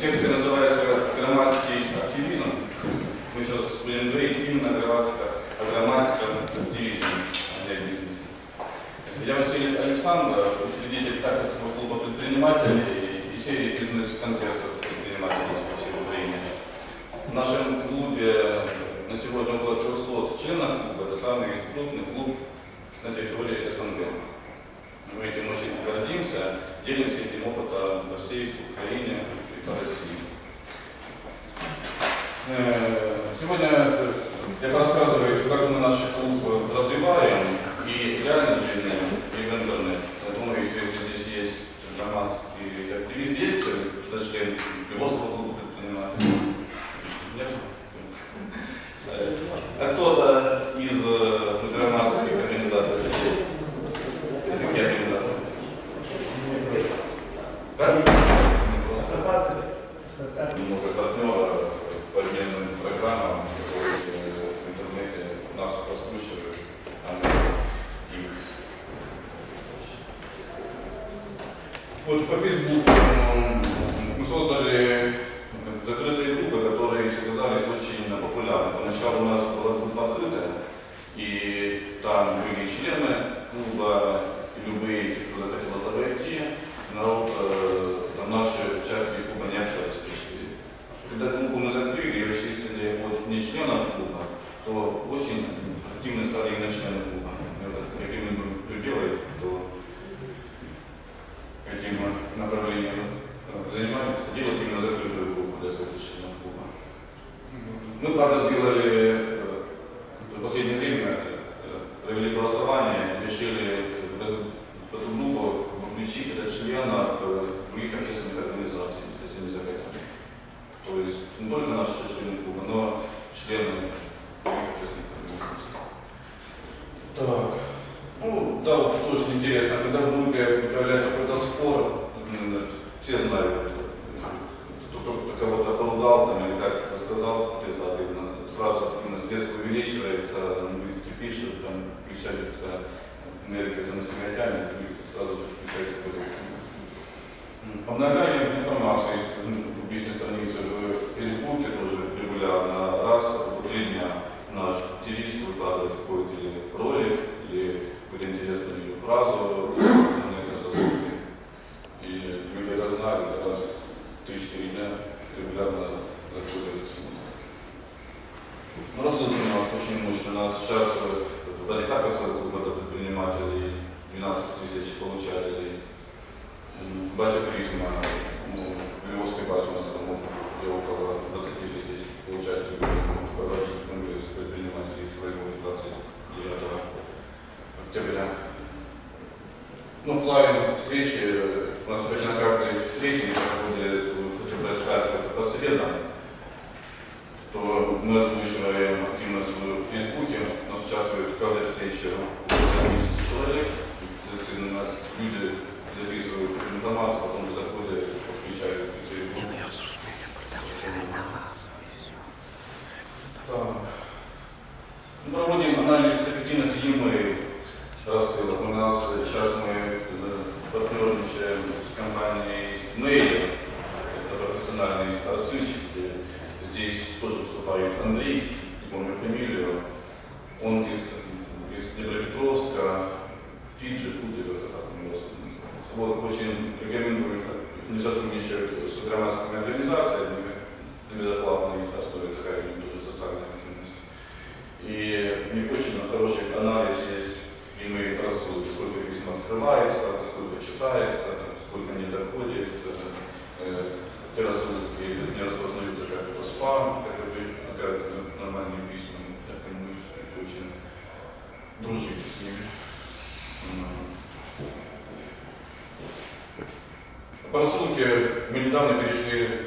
секция называется «Громадский активизм». Мы сейчас будем говорить именно о громадском, активизме, а не о бизнесе. Я Василий Александр, учредитель Харьковского клуба предпринимателей и серии бизнес-конгрессов предпринимателей по всей Украине. В нашем клубе на сегодня около 300 членов. Это самый крупный клуб на территории СНГ. Мы этим очень гордимся, делимся этим опытом по всей Украине и по России. Э, Сегодня я рассказываю, как мы наш клуб развиваем и в реальной жизни, и в интернете. Я думаю, если здесь есть громадский активист, есть кто-то член Львовского клуба предпринимателей? Нет? Э, А кто-то из э, громадских организаций есть? Какие организации? Как? Ассоциация. Ассоциация. много партнера по обменным программам, которые э, в интернете нас прослушивают, а мы их. Вот по Фейсбуку мы создали закрытые группы, которые оказались очень популярны. Поначалу у нас была группа открытая, и там были члены клуба, любые, те, кто захотел туда войти, народ, э, там наши участники клуба не общались почти. Когда группу мы закрыли и очистили от не членов клуба, то очень активно стали именно члены клуба. И вот это рекомендую, кто делает, кто этим направлением э, занимается, делать именно закрытую группу для своих членов клуба. Мы, правда, сделали э, в последнее время, э, провели голосование, решили э, в эту группу включить это членов э, других общественных организаций, если не захотят. То есть не только наши члены клуба, но члены других общественных организаций. Так. Ну, да, вот тоже интересно, когда в группе появляется какой-то спор, м, все знают, кто-то кого-то поругал там, или как рассказал отрицательно, сразу увеличивается, люди пишут, там, включается энергия там, на себя тянет, и сразу же включается политика. Обновляем информацию из ну, публичной страницы в Фейсбуке тоже регулярно, раз в три дня наш активист выкладывает какой-то ролик, или какую-то интересную фразу, интернет со ссылкой. И люди это знали, это раз в 3-4 дня регулярно заходят Ну, рассылки у нас очень мощно. У нас сейчас э, в Харьковского клуба предпринимателей 12 тысяч получателей. Батя Призма, ну, Львовской базе у нас там уже около 20 тысяч получателей. Проводить конгресс предпринимателей в Львове 29 октября. Ну, флайн встречи, э, у нас обычно каждой встрече не проходит хотя бы это посредно, то мы озвучиваем активно в Фейсбуке, у нас участвует в около 80 человек, соответственно, нас люди записывают информацию, потом заходят, подключают в Фейсбук. Так. Мы проводим анализ эффективности e-mail рассылок. У нас сейчас мы э, партнерничаем с компанией Mail, это профессиональный рассылщик, здесь тоже выступает Андрей, не помню фамилию, он из Днепропетровска, Фиджи, Фуджи, как-то так у него называется. Вот, очень рекомендую, не сотрудничают с громадскими организациями, на безоплатной основе такая у них тоже социальная активность. И у них очень хороший анализ есть и мы рассудим, сколько письма скрывается, сколько читается, сколько не доходит. Э, Те рассылки не распознаются как это спам, как это нормальные письма. Я думаю, это очень дружите с ними. По рассылке мы недавно перешли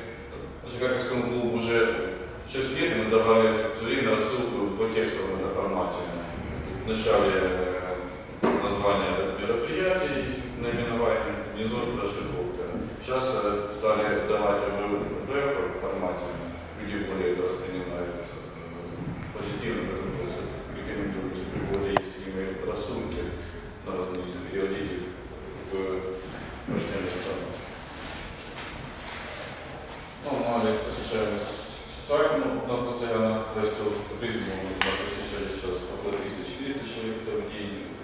к Харьковскому клубу уже 6 лет, и мы давали все время рассылку по текстовому формате. Вначале э, название мероприятий, наименование, внизу расшифровка. Сейчас э, стали давать в веб-формате, люди более это воспринимают э, позитивно, поэтому то есть рекомендую, если у кого есть имейл рассылки на разные переводить их в ручной формате. Ну,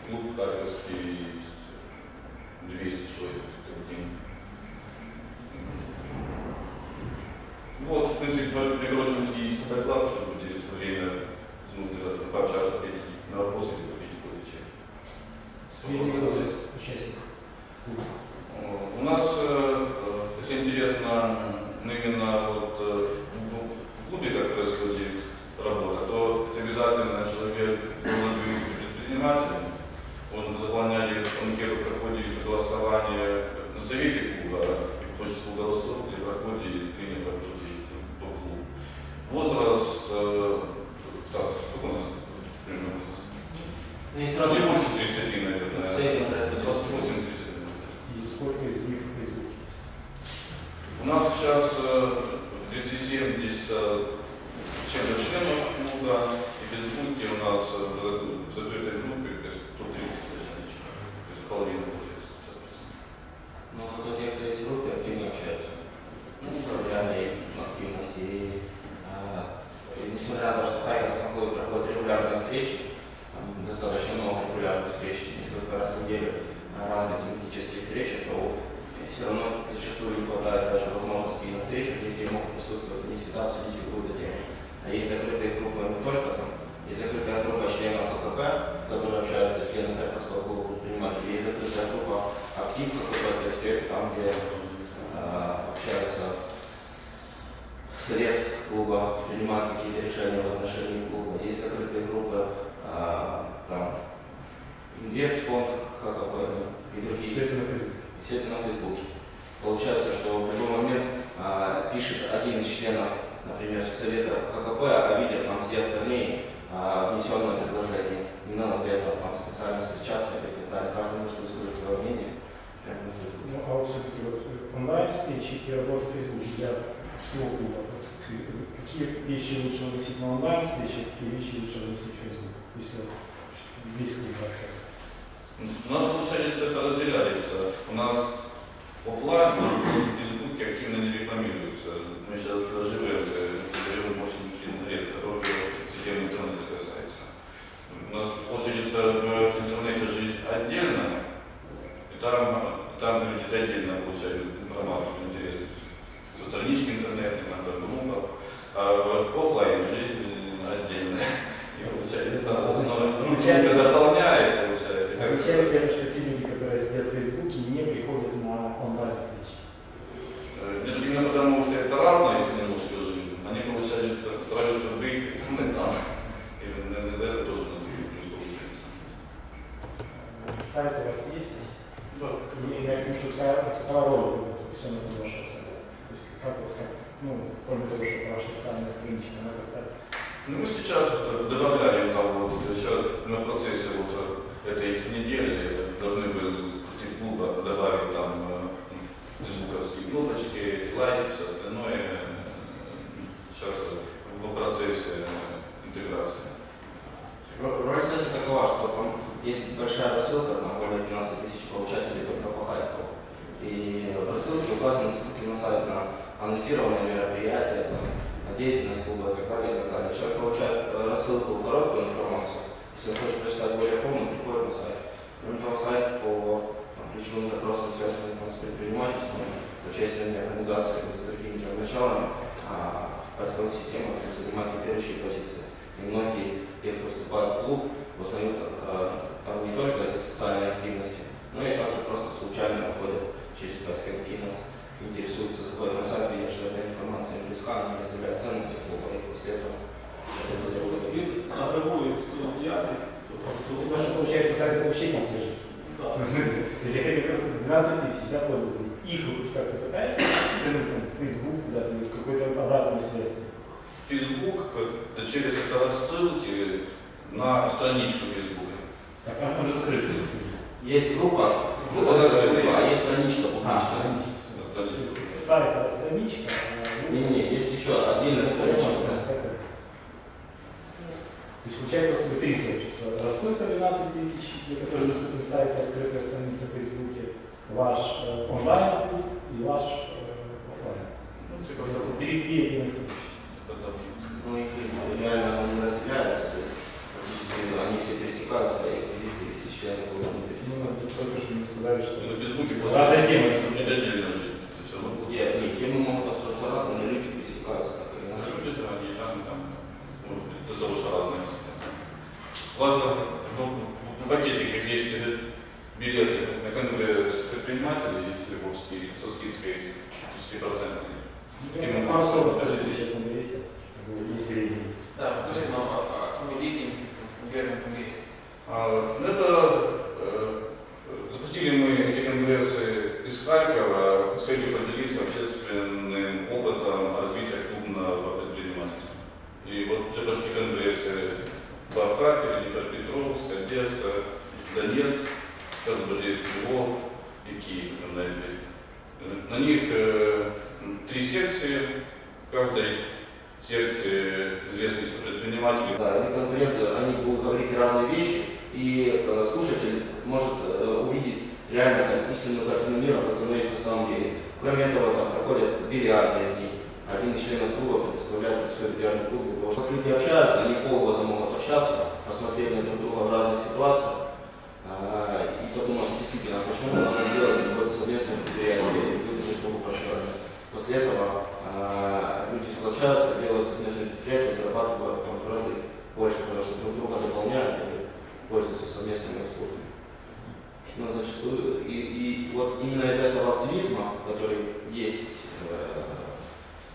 клуб Харьковский, 200 человек в день. Вот, в принципе, прикротенький доклад, чтобы уделить время, нужно пообщаться, ответить на вопросы или чай. Средний возраст участников. У нас, э, если интересно, ну, именно вот э, в клубе как происходит работа, то это обязательно человек должен быть предпринимателем. Он заполняет анкету, проходит голосование на совете клуба, и по числу голосов, и проходит принято по клубу. Возраст, э, Стас, сколько у нас примерно возраст? Ну, Не сразу больше 30, наверное. В среднем порядка 28. 28-30. И сколько из них в Фейсбуке? У нас сейчас э, 270 чем-то членов клуба, и в Фейсбуке у нас э, в зак- в закрытой группе то есть 130 человек. То есть половина получается 50%. Ну, зато те, кто есть в группе, активно общаются. Ну, реально есть активности. И, а, и несмотря на то, что в Харьковском клубе проходят регулярные встречи, там достаточно много регулярных встреч, несколько раз в неделю, а, разные тематические встречи, то все равно зачастую не хватает даже возможности на встречах, где все могут присутствовать, не всегда обсудить какую-то тему. А есть закрытые группы не только там, есть закрытая группа членов АКП, в которой общаются члены Харьковского клуба предпринимателей, есть закрытая группа актив КПП, то есть там, где а, общаются совет клуба, принимают какие-то решения в отношении клуба. Есть закрытые группы, а, там, инвестфонд, ХКП и другие. Все это на Фейсбуке. Все это на Фейсбуке. Получается, что в любой момент а, пишет один из членов, например, совета ХКП, а видят там все остальные а, внесенное предложение. Не надо для этого там специально встречаться и так далее. Каждый может высказать свое мнение. Ну, а вот все-таки вот онлайн-встречи и работа в Фейсбуке для всего клуба. Какие вещи лучше выносить на онлайн-встречи, какие вещи лучше выносить в Фейсбук, если весь клуб? У нас, получается, это разделяется. У нас офлайн в Фейсбуке активно не рекламируется. Мы сейчас даже берем очень сильно редко, только система интернета касается. У нас, получается, в интернете есть отдельно, и там, там люди отдельно получают информацию интересную. Со странички интернета, иногда группа, а в офлайне жизнь отдельная. И получается, ну, ну, это дополняет, получается. как- Означает ли это, что те люди, которые сидят в Фейсбуке, не приходят на онлайн-встречи? Э, Нет, именно потому, что это разная если немножко жизнь. Они, получается, стараются быть и там, и там. И наверное, за это тоже надо и плюс получается. Сайт у вас есть? Да. Я что какая какая роль все на вашего сайта? То есть как вот как, ну, кроме того, что ваша официальная страничка, она как-то Ну, мы сейчас добавляем там вот, сейчас в процессе вот этой недели должны были против клуба добавить там э, звуковские кнопочки, лайки, все остальное. Сейчас в процессе э, интеграции. Ро- Роль сайта такова, что там есть большая рассылка, там более 12 тысяч получателей только по Харькову. И в рассылке указаны ссылки на сайт, на анонсированные мероприятия, там, на деятельность клуба и так далее, и так далее. Человек получает э, рассылку, короткую информацию. Если он хочет прочитать более полную, приходит на сайт. Кроме того, сайт по там, ключевым запросам, связанным с предпринимательством, с общественными организациями, с другими там, началами, а, поисковых системах занимает лидирующие позиции. И многие, те, кто вступает в клуб, узнают э, там не только эти социальные активности, но и также просто случайно находят через поисковики нас, интересуются, заходят на сайт, видят, что эта информация им близка, они разделяют ценности клуба, и после этого это заделывают. Він агрегує всю діяльність. У вас же, получается, сайты общения те же. Да. То есть я как раз 12 тысяч да, пользователей. Их вы тут как-то пытаетесь, ну, там, в Facebook, да, или какой-то обратной связи. Фейсбук это через это рассылки на страничку Фейсбука. Так, а он же закрытый есть группа, Группа закрытая закрыта, а есть. страничка А, публичная. всё. То Страничка. сайт это страничка, а Не-не, есть еще отдельная страничка. То есть получается, у вас будет три сообщества. Рассылка 12 тысяч, для которой доступен сайт, открытая страница в Фейсбуке, ваш э, онлайн-клуб и ваш э, офлайн. Ну, типа Это того. три, три отдельных сообщества. Это Ну, их реально не разделяются, они все пересекаются, и активисты и сейчас. Ну, это то, что мы сказали, что... На Фейсбуке просто... Да, это отдельно. Это э, запустили мы эти конгрессы из Харькова с целью поделиться общественным опытом развития клубного предпринимательства. И вот уже пошли конгрессы в Харькове, Днепропетровск, Одесса, Донецк, сейчас будет Львов и Киев. Э, На них э, три секции, каждой секции известные предприниматели Да, они конкуренты, они будут говорить разные вещи, и э, слушатель может э, увидеть реально там, истинную картину мира, как оно есть на самом деле. Кроме этого, там проходят бильярдные дни. Один из членов клуба предоставляет все бильярдный клуб того, чтобы люди общаются, они полгода могут общаться, посмотреть на друг друга в разных ситуациях, а, и подумать действительно, а почему надо делать какое-то совместное предприятие, люди партнерами. После этого а, люди сплочаются, делают совместные предприятия, зарабатывают там в разы больше, потому что друг друга дополняют и пользуются совместными услугами. Но зачастую, и, и вот именно из этого оптимизма, который есть, э,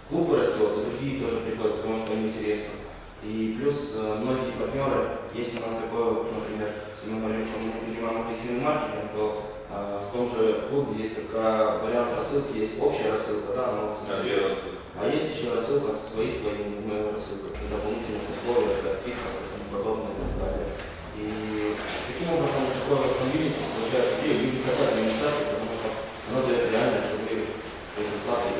клуб растет, и другие тоже приходят, потому что им интересно. И плюс э, многие партнеры, если у нас такое, например, если мы говорим, что мы принимаем агрессивный маркетинг, то э, в том же клубе есть такая вариант рассылки, есть общая рассылка, да, две рассылки. а есть еще рассылка с своей своей мы рассылка, при дополнительных условиях, для скидка и тому подобное и так далее. И таким образом такое комьюнити получается, где люди хотят в нем участвовать, потому что оно дает реально живые результаты